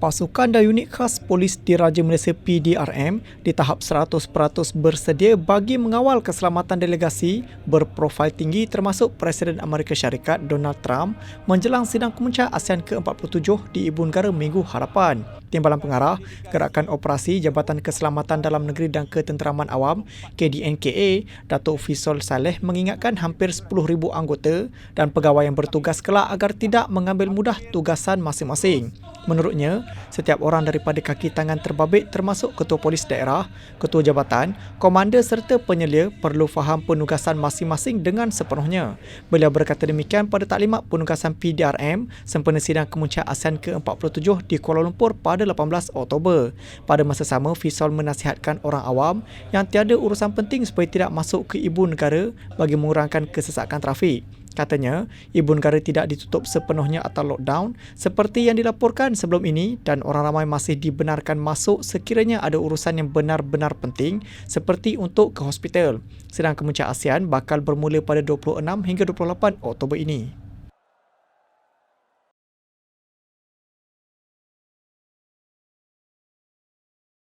Pasukan dan unit khas Polis Diraja Malaysia PDRM di tahap 100% bersedia bagi mengawal keselamatan delegasi berprofil tinggi termasuk Presiden Amerika Syarikat Donald Trump menjelang sidang kemuncak ASEAN ke-47 di Ibu Negara Minggu hadapan. Timbalan Pengarah Gerakan Operasi Jabatan Keselamatan Dalam Negeri dan Ketenteraman Awam KDNKA Datuk Fisol Saleh mengingatkan hampir 10,000 anggota dan pegawai yang bertugas kelak agar tidak mengambil mudah tugasan masing-masing. Menurutnya, setiap orang daripada kaki tangan terbabit termasuk ketua polis daerah, ketua jabatan, komander serta penyelia perlu faham penugasan masing-masing dengan sepenuhnya. Beliau berkata demikian pada taklimat penugasan PDRM sempena sidang kemuncak ASEAN ke-47 di Kuala Lumpur pada 18 Oktober. Pada masa sama, Fisol menasihatkan orang awam yang tiada urusan penting supaya tidak masuk ke ibu negara bagi mengurangkan kesesakan trafik. Katanya, ibu negara tidak ditutup sepenuhnya atau lockdown seperti yang dilaporkan sebelum ini dan orang ramai masih dibenarkan masuk sekiranya ada urusan yang benar-benar penting seperti untuk ke hospital. Sedang kemuncak ASEAN bakal bermula pada 26 hingga 28 Oktober ini.